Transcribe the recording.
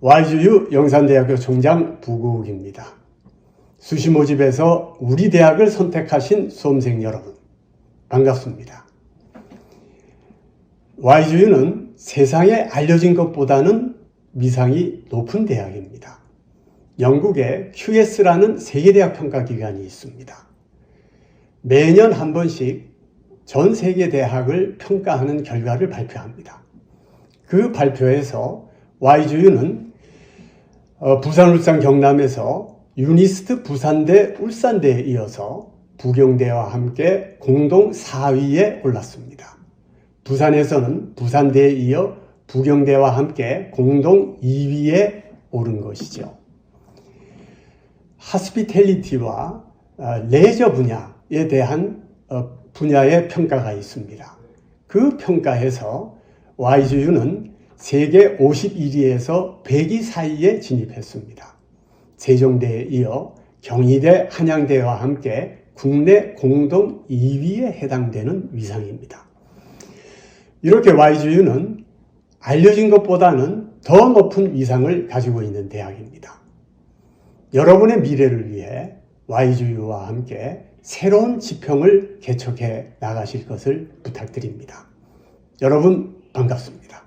YGU 영산대학교 총장 부국입니다. 수시 모집에서 우리 대학을 선택하신 수험생 여러분, 반갑습니다. YGU는 세상에 알려진 것보다는 위상이 높은 대학입니다. 영국에 QS라는 세계대학 평가기관이 있습니다. 매년 한 번씩 전 세계 대학을 평가하는 결과를 발표합니다. 그 발표에서 YGU는 어, 부산, 울산, 경남에서 유니스트 부산대, 울산대에 이어서 부경대와 함께 공동 4위에 올랐습니다. 부산에서는 부산대에 이어 부경대와 함께 공동 2위에 오른 것이죠. 하스피텔리티와 어, 레저 분야에 대한 어, 분야의 평가가 있습니다. 그 평가에서 YGU는 세계 51위에서 100위 사이에 진입했습니다. 세종대에 이어 경희대, 한양대와 함께 국내 공동 2위에 해당되는 위상입니다. 이렇게 YGU는 알려진 것보다는 더 높은 위상을 가지고 있는 대학입니다. 여러분의 미래를 위해 YGU와 함께 새로운 지평을 개척해 나가실 것을 부탁드립니다. 여러분 반갑습니다.